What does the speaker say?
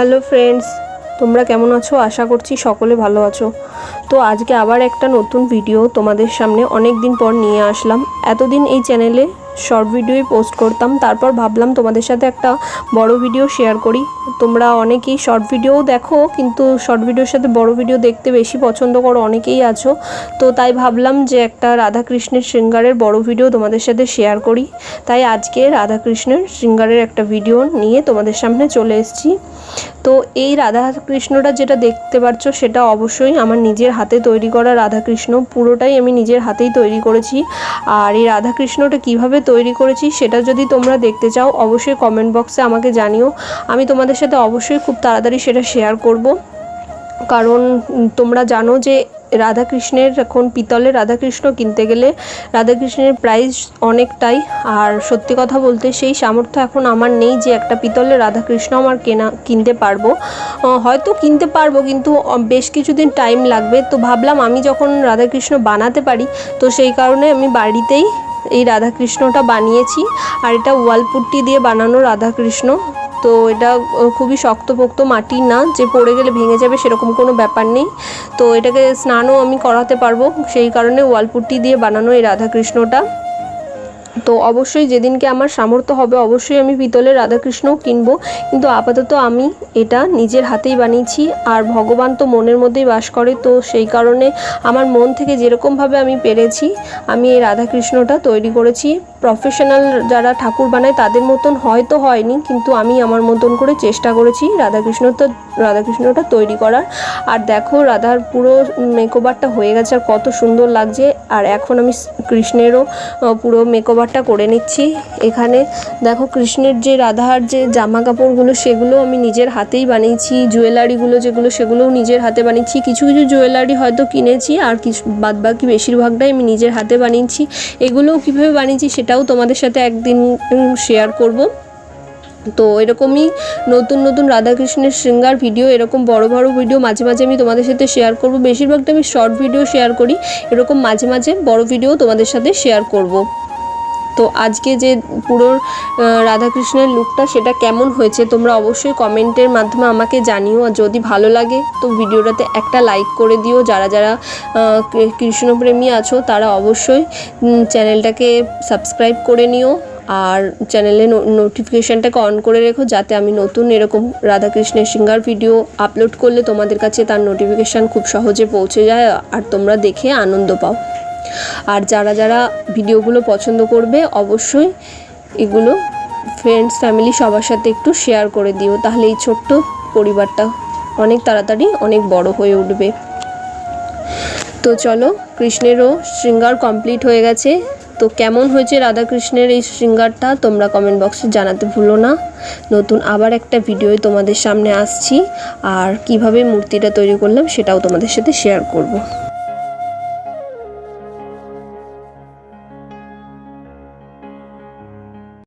Hello friends, তোমরা কেমন আছো? আশা করছি সকলে ভালো আছো। তো আজকে আবার একটা নতুন ভিডিও তোমাদের সামনে অনেক দিন পর নিয়ে আসলাম। এতদিন এই চ্যানেলে শর্ট ভিডিওই পোস্ট করতাম। তারপর ভাবলাম তোমাদের সাথে একটা বড় ভিডিও শেয়ার করি। তোমরা অনেকেই শর্ট ভিডিওও দেখো, কিন্তু শর্ট ভিডিওর সাথে বড় ভিডিও দেখতে বেশি পছন্দ করো, অনেকেই আছো। তো তাই ভাবলাম যে একটা রাধাকৃষ্ণের শৃঙ্গারের বড় ভিডিও তোমাদের সাথে শেয়ার করি। তাই আজকে রাধাকৃষ্ণের শৃঙ্গারের একটা ভিডিও নিয়ে তোমাদের সামনে চলে এসেছি। তো এই রাধা কৃষ্ণটা যেটা দেখতে পাচ্ছ সেটা অবশ্যই আমার নিজের হাতে তৈরি করা রাধাকৃষ্ণ। পুরোটাই আমি নিজের হাতেই তৈরি করেছি। আর এই রাধাকৃষ্ণটা কীভাবে তৈরি করেছি, সেটা যদি তোমরা দেখতে চাও, অবশ্যই কমেন্ট বক্সে আমাকে জানিও। আমি তোমাদের সাথে অবশ্যই খুব তাড়াতাড়ি সেটা শেয়ার করব। কারণ তোমরা জানো যে রাধাকৃষ্ণের, এখন পিতলের রাধাকৃষ্ণ কিনতে গেলে রাধাকৃষ্ণের প্রাইস অনেকটাই। আর সত্যি কথা বলতে সেই সামর্থ্য এখন আমার নেই যে একটা পিতলের রাধাকৃষ্ণ আমার কেনা, কিনতে পারব। হয়তো কিনতে পারব কিন্তু বেশ কিছুদিন টাইম লাগবে। তো ভাবলাম আমি যখন রাধাকৃষ্ণ বানাতে পারি, তো সেই কারণে আমি বাড়িতেই এই রাধাকৃষ্ণটা বানিয়েছি। আর এটা ওয়াল পুট্টি দিয়ে বানানো রাধাকৃষ্ণ। তো এটা খুবই শক্তপোক্ত মাটির না, যে পড়ে গেলে ভেঙে যাবে সেরকম কোনো ব্যাপার নেই। তো এটাকে স্নানও আমি করাতে পারব, সেই কারণে ওয়ালপুটি দিয়ে বানানো এই রাধাকৃষ্ণটা। তো অবশ্যই যেদিনকে আমার সামর্থ্য হবে, অবশ্যই আমি পিতলের রাধাকৃষ্ণও কিনবো। কিন্তু আপাতত আমি এটা নিজের হাতেই বানিয়েছি, আর ভগবান তো মনের মধ্যেই বাস করে, তো সেই কারণে আমার মন থেকে যেরকমভাবে আমি পেরেছি, আমি এই রাধাকৃষ্ণটা তৈরি করেছি। প্রফেশনাল যারা ঠাকুর বানায়, তাদের মতন হয়তো হয়নি, কিন্তু আমি আমার মতন করে চেষ্টা করেছি রাধাকৃষ্ণটা রাধাকৃষ্ণটা তৈরি করার। আর দেখো, রাধার পুরো মেকওভারটা হয়ে গেছে, আর কত সুন্দর লাগছে। আর এখন আমি কৃষ্ণেরও পুরো পুরো মেকওভারটা করে নিচ্ছি। এখানে দেখো কৃষ্ণের যে রাধার যে জামা কাপড়গুলো সেগুলো আমি নিজের হাতেই বানিয়েছি। জুয়েলারিগুলো যেগুলো, সেগুলোও নিজের হাতে বানিয়েছি। কিছু কিছু জুয়েলারি হয়তো কিনেছি, আর কিছু বাদ বাকি বেশিরভাগটাই আমি নিজের হাতে বানিয়েছি। এগুলোও কীভাবে বানিয়েছি সেটাও তোমাদের সাথে একদিন শেয়ার করব। তো এরকমই নতুন নতুন রাধাকৃষ্ণের শৃঙ্গার ভিডিও এরকম বড় বড় ভিডিও মাঝে মাঝে আমি তোমাদের সাথে শেয়ার করব। বেশিরভাগটা আমি শর্ট ভিডিও শেয়ার করি। এরকম মাঝে মাঝে বড় ভিডিও তোমাদের সাথে শেয়ার করব। তো আজকে যে পুরো রাধাকৃষ্ণের লুকটা সেটা কেমন হয়েছে তোমরা অবশ্যই কমেন্টের মাধ্যমে আমাকে জানিও। আর যদি ভালো লাগে তো ভিডিওটাতে একটা লাইক করে দিও। যারা যারা কৃষ্ণপ্রেমী আছো তারা অবশ্যই চ্যানেলটাকে সাবস্ক্রাইব করে নিও। আর চ্যানেলে নোটিফিকেশানটাকে অন করে রেখো যাতে আমি নতুন এরকম রাধাকৃষ্ণের সিঙ্গার ভিডিও আপলোড করলে তোমাদের কাছে তার নোটিফিকেশান খুব সহজে পৌঁছে যায়। আর তোমরা দেখে আনন্দ পাও। আর যারা যারা ভিডিওগুলো পছন্দ করবে, অবশ্যই এগুলো ফ্রেন্ডস ফ্যামিলি সবার সাথে একটু শেয়ার করে দিও। তাহলে এই ছোট্ট পরিবারটা অনেক তাড়াতাড়ি অনেক বড় হয়ে উঠবে। তো চলো, কৃষ্ণেরও শৃঙ্গার কমপ্লিট হয়ে গেছে। তো কেমন হয়েছে রাধাকৃষ্ণের এই শৃঙ্গারটা তোমরা কমেন্ট বক্সে জানাতে ভুলো না। নতুন আবার একটা ভিডিও তোমাদের সামনে আসছি। আর কীভাবে মূর্তিটা তৈরি করলাম সেটাও তোমাদের সাথে শেয়ার করব।